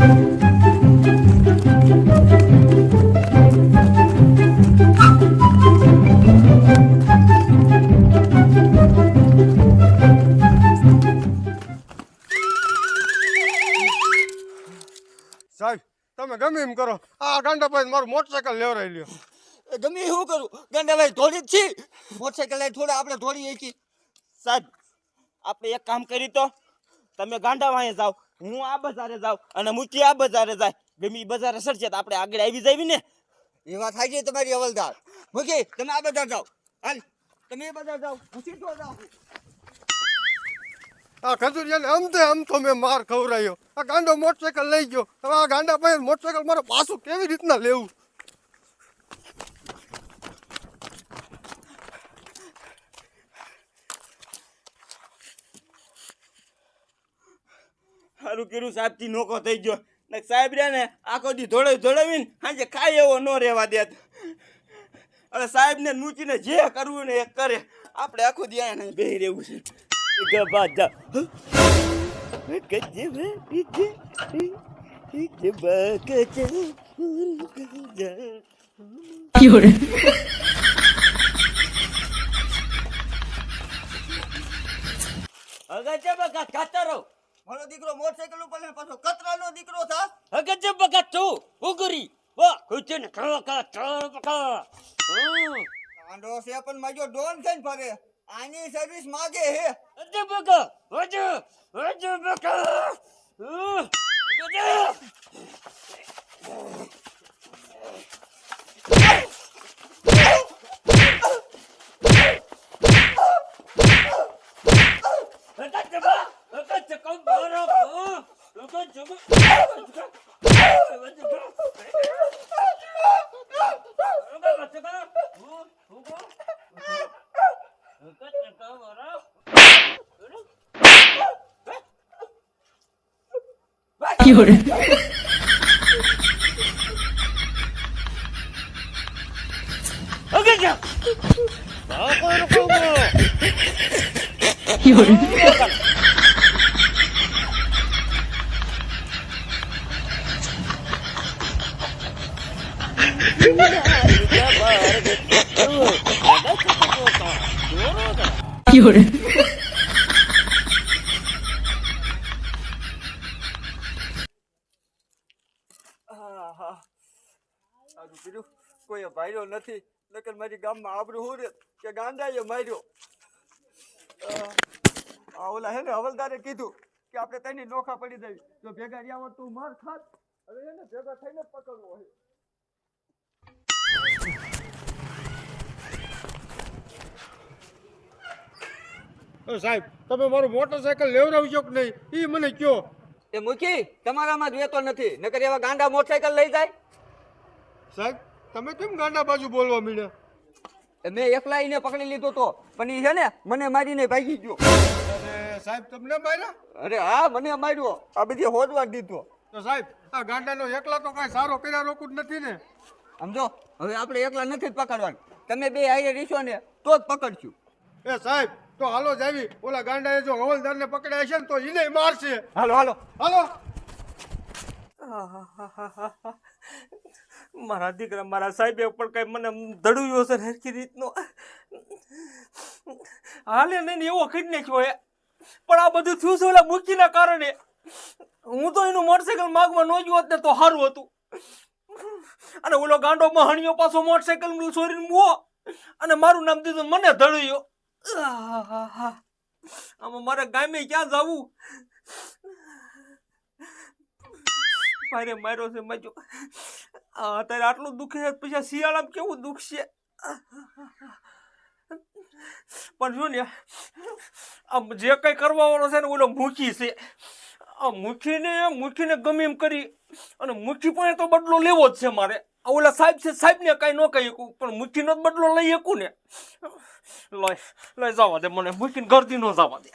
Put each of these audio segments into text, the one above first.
સાહેબ, તમે ગમે એમ કરો. આ ગાંડા ભાઈ મારું મોટરસાયકલ લેવરાઈ લ્યો. ગમે એવું કરું? ગાંડાભાઈ થોડી જ છે. મોટરસાયકલ લઈ થોડા આપણે થોડી એકી સાહેબ, આપણે એક કામ કરી તો તમે ગાંડા વાંહે જાઓ. હું આ બજારે જાઉં અને મૂકી આ બજારે જાય. ગમી બજારે સરશે તો આપણે આગળ આવી જાવી ને. એ વાત થાય છે તમારી અવલદાર મૂકી તમે આ બધા જાઓ. હાલ તમે એ બધા જાઓ. હું સીધો જાઉં. આ ખજૂરિયાને આમ તે આમ તો મેં માર ખવરાયો આ ગાંડો મોટરસાયકલ લઈ ગયો. હવે આ ગાંડા ભાઈ મોટરસાયકલ મારે પાછું કેવી રીતના લેવું? સારું કર્યું સાહેબથી નોકો થઈ ગયો. ને સાહેબ રહ્યા ને, આખો દી ધોળાવી ધોળાવીને સાંજે ખાય એવો ન રહેવા દેત. હવે સાહેબને મૂકીને જે કરવું ને એ કરે. આપણે આખો દી અહીંયા બેહી રહેવું છે. ગબા જા ગજે વે મારો દીકરો મોટરસાઇકલ ઉપર ને પાછો કતરાનો દીકરો થા અગજે બગત તું ઉગરી. વા કુચન કા કા કા કા ગાંડો છે પણ માજો ડોન થઈને ફરે આની સર્વિસ માગે હે. અજે બગા અજે અજે બગા અજે 有人， Oke, Jam. Apa yang kamu? 有人， ，કોઈ ભાઈરો નથી નકર મારી ગામમાં આબરું હું કે ગાંડાએ માર્યો ઓલા હે ને હવલદારે કીધું કે આપણે તેની નોખા પડી દેવી જો ભેગા રહ્યા હોત તું માર ખાત હવે એને ભેગા થઈને પકડવો હોય સાહેબ તમે મારું મોટરસાયકલ લેવરાવજો કે નહીં? એ મને કયો. એ મુખી તમારામાં જ વેતો નથી નકર એવા ગાંડા મોટરસાયકલ લઈ જાય? સાહેબ તમે કેમ ગાંડા બાજુ બોલવા માંડ્યા મેં એકલા એને પકડી લીધો તો પણ એ છે ને મને મારીને ભાગી ગયો. સાહેબ તમને માર્યા? અરે હા મને માર્યો આ બધી હોદવા દીધો. તો સાહેબ આ ગાંડાનો એકલા તો કાંઈ સારો કર્યા રોકું જ નથી ને? સમજો? હવે આપણે એકલા નથી જ પકડવાનું. તમે બે હારે રીશો ને તો જ પકડશું. એ સાહેબ તો હાલો જ આવી. ઓલા ગાંડાએ જો હવલદારને પકડાય છે ને તો એને મારશે. હાલો હાલો. હાલો. મારા દીકરા મારા સાહેબે પણ કઈ મને દડુયો છે હરખી રીતનો. હાલે નહીં ને એવો ખીડ નાખ્યો એ પણ આ બધું થયું છે ઓલા મૂકીના કારણે. હું તો એનું મોટરસાયકલ માગવા ન જ હોત ને તો સારું હતું. અને ઓલો ગાંડો મહાણીઓ પાછો મોટરસાયકલ છોરીને મુઓ અને મારું નામ દીધું મને ધડ્યો. આમાં મારે ગામે ક્યાં જવું? મારે માર્યો છે મજો અત્યારે આટલું દુખે છે, પછી શિયાળામાં કેવું દુઃખ છે પણ જો ને, આમ જે કઈ કરવા વાળો છે ને ઓલો મૂકી છે. આ મુખીને મુખીને ગમે એમ કરી. અને મુખી પણ તો બદલો લેવો જ છે મારે. આ ઓલા સાહેબ છે સાહેબને કાંઈ ન કહી શકું પણ મુખીનો જ બદલો લઈ શકું ને? લઈ લઈ જવા દે મને મુખીને ગરદી ન જવા દે.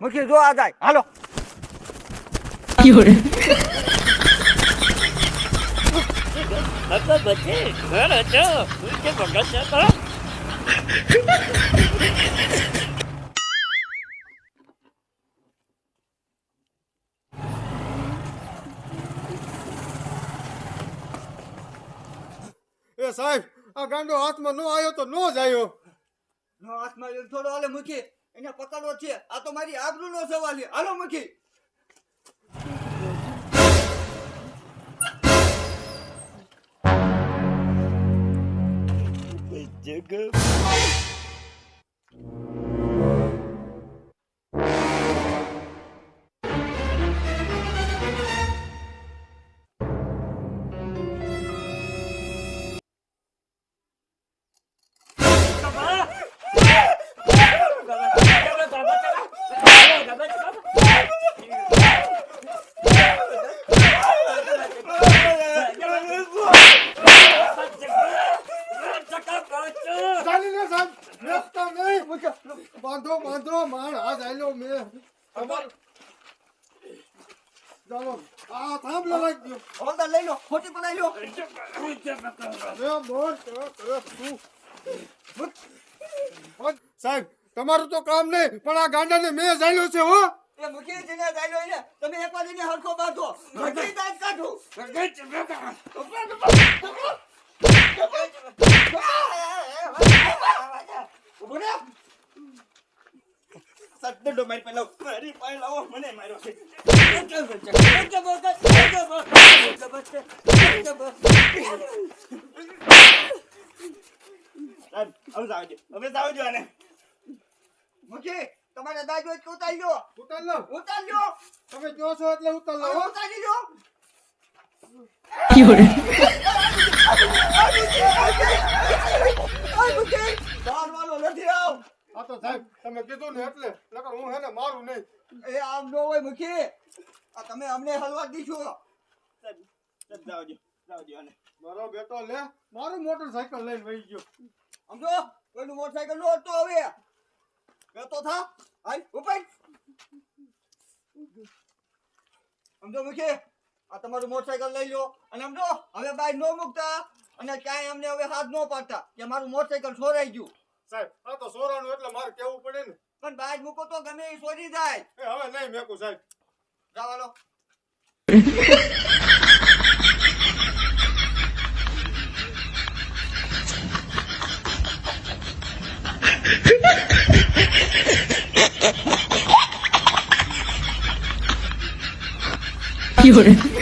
મુખી જો આ જાય. હાલો. 有人，Apa betul? એ સાહેબ, આ ગાંડો હાથમાં નો આવ્યો તો નો જ આવ્યો. નો હાથમાં થોડો હાલે મૂકી, એને પકડવો છે. આ તો મારી આબરૂ નો સવાલ છે. હાલો મૂકી. nigga. બાંધો બાંધો માણ હાથ આલ્યો મેં. તમાર ચાલો આ થાંભલો લાગી ગયો. હવલદાર લઈ લો ખોટી પડાઈ લો એ બોલ તો તો તું. સાહેબ તમારું તો કામ નહીં પણ આ ગાંડાને મેં જાણ્યો છે હો. એ મૂકી જેને એને તમે એક વાર હરખો બાંધો. ઘટી દાંત કાઢો. ઊભો સત્તડો મારી પહેલા મારી પાસે લાવો મને માર્યો છે. હવે જાવ હવે જાવ જો આને. મૂકી તમારે દાજો જ ઉતારી લો ઉતાર લો ઉતારી લો તમે જો આ તો સાહેબ તમે કીધું ને એટલે નકર હું હેને મારું નહીં. એ આમ નો હોય મુખી. આ તમે અમને હલવા દીશો મારો બેટો લે. મારું મોટરસાયકલ લઈને વહી ગયો. સમજો? કોઈનું મોટરસાયકલ નો હતો હવે. બેટો થા. હાલ ઉપર સમજો મુખી? આ તમારું મોટરસાયકલ લઈ લો. અને સમજો હવે બાઈક નો મૂકતા. અને ક્યાંય અમને હવે હાથ નો પાડતા કે મારું મોટરસાયકલ છોરાઈ ગયું. સાહેબ આ તો સોરાનું એટલે મારે કેવું પડે ને. પણ બાજ મૂકો તો ગમે એ સોરી જાય. હવે નહીં મેકું સાહેબ. જાવાલો 有人，